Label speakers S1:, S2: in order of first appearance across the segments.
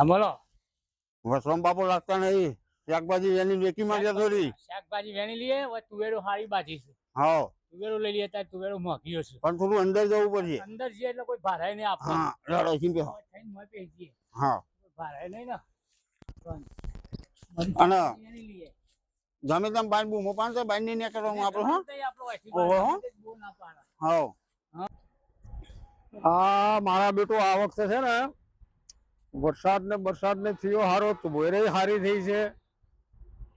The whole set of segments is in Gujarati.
S1: હા બોલો.
S2: વસરામ બાપુ લાગતા નહીં. શાકભાજી વેણી વેકી માંગ્યા થોડી.
S1: શાકભાજી વેણી લઈએ તુવેરો હારી બાજી છે.
S2: હા.
S1: તુવેરો લઈ લઈએ ત્યારે તુવેરો મોંઘી હશે
S2: પણ થોડું અંદર જવું પડશે.
S1: અંદર જઈએ એટલે કોઈ ભારાય નહીં આપવાનું
S2: હા રડો સિંપે
S1: બે
S2: હા.
S1: ભારાય નહીં ને.
S2: અને. ગમે તેમ બાર બૂમો પાંચસો બારની નહીં કરવાનું આપણે હા? ઓહો.
S1: ના.
S2: હા.
S3: આ મારા બેટો આ વખતે છે ને. વરસાદ ને વરસાદ ને થયો હારો તુવેરે હારી થઈ છે.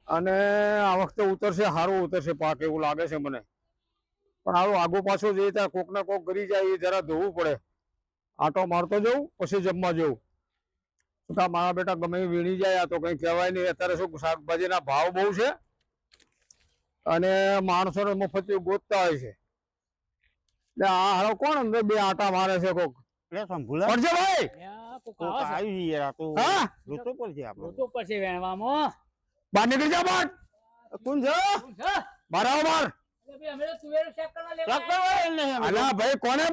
S3: અને આ વખતે ઉતરશે હારું ઉતરશે પાક એવું લાગે છે મને. પણ આવું આગો પાછો જઈએ ત્યાં કોક ને કોક કરી જાય એ જરા ધોવું પડે. આટો મારતો જવું પછી જમવા જવું છતાં મારા બેટા ગમે એ વીણી જાય આ તો કઈ કહેવાય નહીં. અત્યારે શું શાકભાજીના ભાવ બહુ છે અને માણસોને મફત ગોતતા હોય છે. એટલે આ હારો કોણ અંદર બે આટા મારે છે કોક? ભાઈ!
S1: કોક
S2: કોક
S1: આવે છે.
S2: આવી છે આ તો
S3: હા?
S2: ઋતુ પડશે આપણે.
S1: રોતો પડશે વેણવામાં.
S3: બહાર નીકળી જા બહાર.
S2: કોણ છે
S3: બહાર આવો બહાર. કોને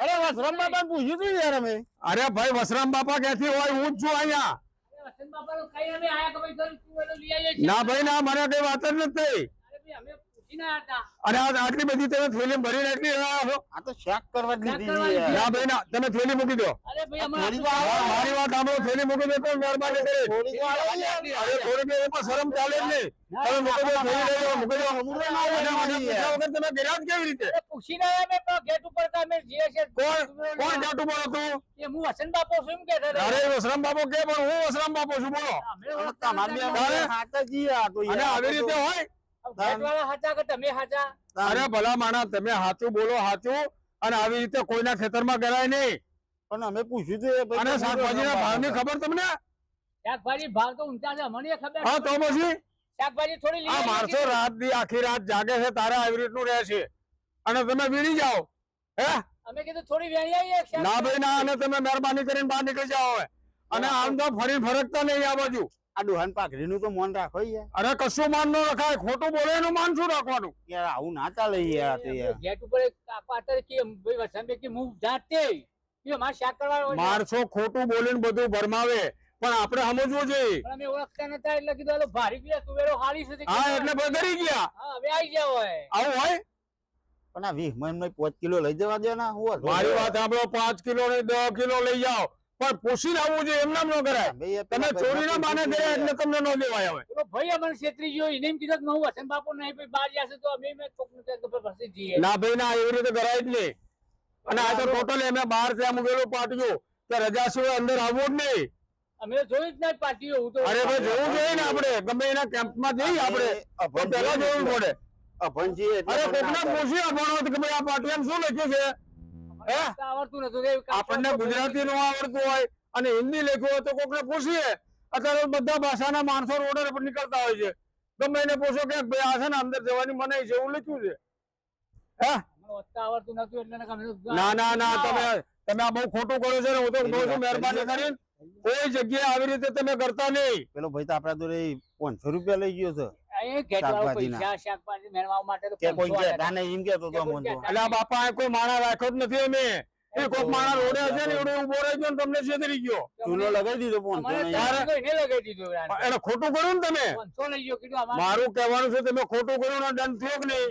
S2: અરે વસરામ બાપા પૂછ્યું હતું યાર અમે.
S3: અરે ભાઈ વસરામ બાપા ક્યાંથી હોય હું જ છું અહીંયા. ના ભાઈ ના મને કઈ વાત જ નથી.
S1: અરે
S3: આટલી બધી તમે થેલી ભરીને એટલી છો
S2: આ તો શાક કરવા જ લીધી
S3: ના ભાઈ ના તમે થેલી મૂકી દો.
S1: અરે ભઈ અમે
S2: થોડી
S1: આટલું
S2: વાર
S3: હા, મારી વાત સાંભળો થેલી મૂકી દો તો મહેરબાની કરી.
S2: થોડીક વાર આવી. યાર.
S3: અરે થોડી બી એમાં શરમ ચાલે જ નહીં. તમે મૂકી દો થેલી લઈ જાઓ મૂકી દો
S2: અમૂલ્ય ના
S3: અને
S2: હોય
S3: મને પૂછ્યા વગર તમે કર્યા કેવી રીતે?
S1: પૂછીને આયા તો ગેટ ઉપર તો અમે જઈએ
S3: કોણ કોણ
S1: લેવા.
S3: જાટું બોલો
S1: એ હું વસંત બાપો છું એમ કહેતા
S3: અરે વસરામ બાપુ કે પણ હું વસરામ બાપો છું બોલો.
S2: તમારે? હાથા આ તો યાર.
S3: આવી રીતે હોય?
S1: ગેટવાળા હાચા કે તમે હાચા.
S3: અરે ભલા માણા તમે સાચું બોલો સાચું અને આવી રીતે કોઈના ખેતરમાં ગરાય નહીં.
S2: પણ અમે પૂછ્યું હતું
S3: અને શાકભાજીના ભાવની ખબર તમને?
S1: શાકભાજી ભાવ તો ઊંચા છે મને ખબર
S3: હા તો પછી?
S1: શાકભાજી થોડી
S3: આ માણસો રાત દી આખી રાત જાગે છે તારા આવી રીતનું રહે છે. અને તમે વીણી જાઓ. હે?
S1: અમે કીધું થોડી વેણી આવીએ
S3: ના ભાઈ ના અને તમે મહેરબાની કરીને બહાર નીકળી જાઓ અને આમ તો ફરી ફરકતા નહીં આ બાજુ.
S2: આ ડોહાન પાઘડીનું તો મન રાખો યાર.
S3: અરે કશું માન ન રખાય ખોટું બોલે એનું માન શું રાખવાનું?
S2: યાર આવું ના ચાલે યાર તો યાર.
S1: ગેટ ઉપર આતર કે ભાઈ વસંત કે હું જાતે કે માર શાક કરવા
S3: મારસો ખોટું બોલીને બધું ભરમાવે પણ આપણે સમજવું જોઈએ.
S1: પણ અમે ઓળખતા નતા એટલે કીધું હાલો ભારી ગયા તુવેરો હારી છે
S3: હા એટલે બગડી ગયા.
S1: હા હવે આવી જાવ હોય.
S3: આવું હોય?
S2: પણ આ વીસ મહિના પાંચ કિલો લઈ જવા દે ના હું
S3: મારી વાત આપણો પાંચ કિલો ને દસ કિલો લઈ જાઓ. પણ પોષી લાવવું જોઈએ એમ નામ ન કરાય. તમે ચોરીના બાને કર્યા એટલે તમને ન દેવાય હવે.
S1: ભાઈ અમને છેતરી ગયો એને એમ કીધું કે હું વસંત બાપુ નહીં ભાઈ બહાર જશે તો અમે મેં કોકનું કહેતું જઈએ.
S3: ના ભાઈ ના એવી રીતે કરાય જ નહીં. અને આ તો ટોટલ એમે બહાર ત્યાં મૂકેલો પાટિયો કે રજા સિવાય અંદર આવવું જ નહીં.
S1: અમે જોયું જ નહીં હું તો.
S3: અરે ભાઈ જોવું જોઈએ ને આપણે. ગમે એના કેમ્પમાં જઈએ આપણે પેલા જોવું પડે.
S2: અભણજી એટલે
S3: અરે
S2: ના
S3: કોકને આપણો કે ભાઈ આ પાટિયામાં શું લખ્યું છે? હે?
S1: આવડતું નતું
S3: આપણને ગુજરાતી નું આવડતું હોય અને હિન્દી લખ્યું હોય તો કોકને પૂછીએ. અત્યારે બધા ભાષાના માણસો રોડ પર નીકળતા હોય છે. ગમે એને પૂછો કે ભાઈ આ છે ને અંદર જવાની મનાઈ છે એવું લખ્યું છે. હે? ના ના ના તમે તમે આ બહુ ખોટું કરો છો ને હું તો કહું છું મહેરબાની કરીને કોઈ જગ્યાએ આવી રીતે તમે કરતા નહીં.
S2: પેલો ભાઈ તો આપડા તો પાંચસો રૂપિયા લઈ ગયો છે. કોઈ
S3: એટલે માણા રાખ્યો જ નથી અમે. એ કોક માણા રોડે હશે ને એવડે ઊભો રહી ને તમને છેતરી ગયો.
S2: ચૂલો લગાવી દીધો પાંચસો
S1: અમારે
S2: ને
S1: ત્યાં
S3: યાર.
S1: તો એને લગાવી દીધું યાર.
S3: ખોટું કર્યું ને તમે?
S1: પંચો લઈ ગયો કીધું અમારે
S3: મારું કહેવાનું છે તમે ખોટું કર્યું ને દંડ થયો કે નહીં?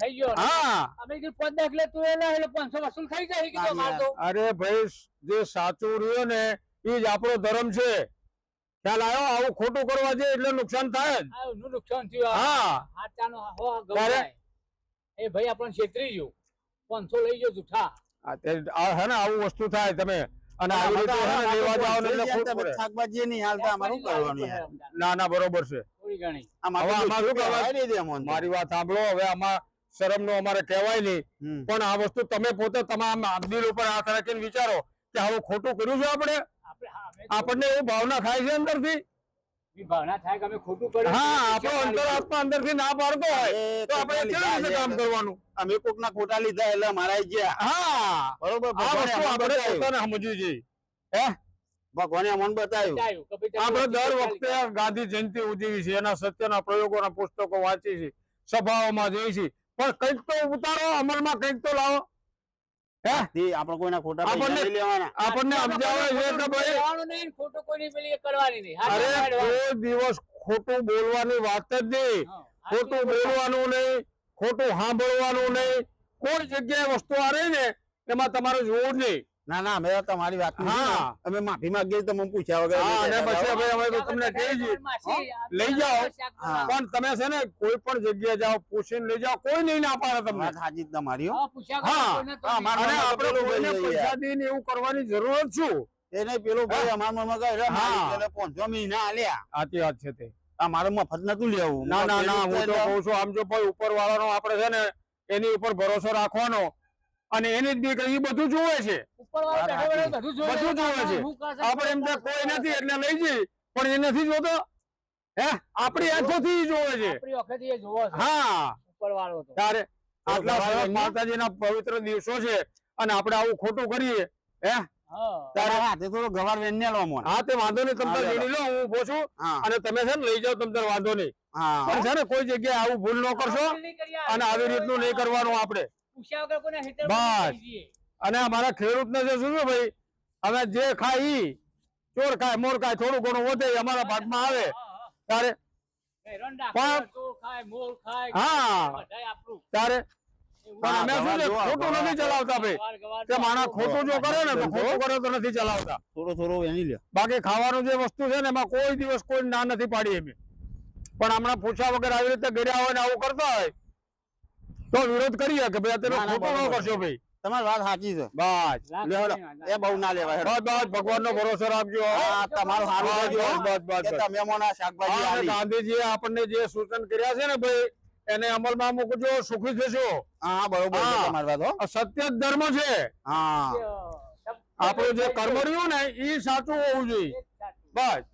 S1: થઈ ગયો.
S3: હા.
S1: અમે કીધું પાંચ દાખલે તું એના એટલે પાંચસો વસૂલ થઈ જાય કીધું
S2: ના,
S1: અમારે તો.
S3: અરે ભાઈ જે સાચું રહ્યો ને એ જ આપણો ધર્મ છે. ખ્યાલ આવ્યો? આવું ખોટું કરવા જઈએ એટલે નુકસાન થાય જ.
S1: નુકસાન થયું આ.
S3: હા. ત્યારે?
S1: એ ભાઈ આપણને છેતરી ગયો. પાંચસો લઈ ગયો જૂઠા
S3: આ તે- આ હે ને આવું વસ્તુ થાય તમે. અને આવી રીતે હે ને લેવા ને એટલે ખોટ પડે.
S2: શાકભાજી નહીં હાલતા અમારું કરવાનું
S3: ના ના બરોબર છે. હવે આમાં શું
S2: કહેવાય.
S3: મારી વાત સાંભળો હવે આમાં શરમનું અમારે કહેવાય નહીં. પણ આ વસ્તુ તમે પોતે તમારા દિલ ઉપર હાથ રાખીને વિચારો કે આવું ખોટું કર્યું છે આપણે? આપણને એવું ભાવના થાય છે અંદરથી?
S1: ભાવના થાય કે અમે ખોટું કર્યું
S3: હા આપણો અંતરાત્મા અંદરથી ના પાડતો હોય તો આપણે કેવી રીતે કામ કરવાનું?
S2: અમે કોકના ખોટા લીધા એટલે અમારા ગયા.
S3: હા.
S2: બરોબર
S3: આ વસ્તુ આપણે પોતાને સમજવી જોઈએ.
S2: ભગવાને અમને બતાવ્યું.
S1: બતાવ્યું કે ભાઈ
S3: આપણે દર વખતે ગાંધી જયંતિ ઉજવી છે એના સત્યના પ્રયોગોના પુસ્તકો વાંચી છે સભાઓમાં જઈ છે. પણ કંઈક તો ઉતારો અમલમાં કંઈક તો લાવો.
S2: આપણે કોઈના ખોટા
S3: આપણને- આપણને સમજાવે છે કે ભાઈ?
S1: લેવાનું નહીં ખોટું કોઈની કરવાની
S3: અરે કોઈ દિવસ ખોટું બોલવાની વાત જ નહીં. ખોટું બોલવાનું નહીં ખોટું સાંભળવાનું નહીં. કોઈ જગ્યાએ વસ્તુ આ ને એમાં તમારે જોવું જ નહીં.
S2: ના ના અમે તમારી વાત
S3: હા.
S2: અમે માફી માંગીએ તો મને પૂછ્યા વગર
S3: હા, અને પછી હવે અમે તમને કહી છીએ લઈ જાઓ. પણ તમે છે ને કોઈ પણ જગ્યાએ જાઓ પૂછીને લઈ જાઓ કોઈ નહીં ના પાડે તમને.
S2: હાજી તમારી હા,
S3: અને આપણે કોઈને પૈસા દઈને એવું કરવાની જરૂર જ એને
S2: એ નહીં પેલો ભાઈ અમારા મનમાં કહે "રે,
S3: હા.
S2: પાંચસો મહિના આલ્યા
S3: સાચી વાત છે તે.
S2: આ મારે મફત નતું લેવું.
S3: ના ના ના હું તો કહું છું આમ જો ભાઈ ઉપર વાળાનો આપણે છે ને એની ઉપર ભરોસો રાખવાનો અને એની જ દીકરી બધું જોવે છે.
S1: બધું.
S3: જોવે છે. આપણે એમ કોઈ નથી એટલે લઈ જઈ પણ એ નથી જોતો. હે? આપણી આંખોથી ઈ જોવે છે.
S1: આપણી વખતે એ જોવો છે.
S3: હા. ત્યારે આટલા સરસ. માતાજીના પવિત્ર દિવસો છે અને આપણે આવું ખોટું કરીએ હે?
S1: હા.
S2: થોડો ગવાર વેચને લો મને.
S3: હા તે વાંધો નહીં તમે
S2: હા,
S3: વીણી લો હું
S2: ઊભો
S3: અને તમે છે ને લઈ જાઓ તમને વાંધો નહીં. છે ને કોઈ જગ્યાએ આવું ભૂલ ન કરશો. અને આવી રીતનું નહીં કરવાનું આપણે.
S1: પૂછ્યા વગર
S3: બસ. અને અમારા ખેડૂતને જે શું છે ભાઈ? હવે જે ખાય ઈ ચોર ખાય મોર ખાય થોડું ઘણું વધે અમારા ભાગમાં આવે.
S1: તારે હા.
S3: પણ- અમે શું ખોટું નથી ચલાવતા ભાઈ. કે માણસ ખોટું જો કરે ને તો ખોટું કરે તો નથી ચલાવતા.
S2: થોડો થોડો
S3: બાકી ખાવાનું જે વસ્તુ છે ને એમાં કોઈ દિવસ કોઈ ના નથી પાડી એમ પણ હમણાં પૂછ્યા વગર આવી રીતે ગળ્યા હોય ને આવું કરતા હોય તો વિરોધ કરીએ કે ભાઈ અત્યારે
S2: ના, ના,
S3: ન કરશો ભાઈ.
S2: તમારી વાત સાચી છે.
S3: બસ.
S2: એ બહુ ના લેવાય.
S3: બસ બસ ભગવાનનો ભરોસો રાખજો
S2: હા. તમારું સારું રાખજો
S3: બસ, બસ,
S2: કે તમે મને શાકભાજી.
S3: ગાંધીજીએ આપણને જે સૂચન કર્યા છે ને ભાઈ એને અમલમાં મૂકજો સુખી થશો.
S2: હા બરોબર છે તમારી વાત હો.
S3: સત્ય જ ધર્મ છે.
S2: હા.
S3: આપણું જે કર્મ રહ્યું ને એ સાચું હોવું જોઈએ. બસ.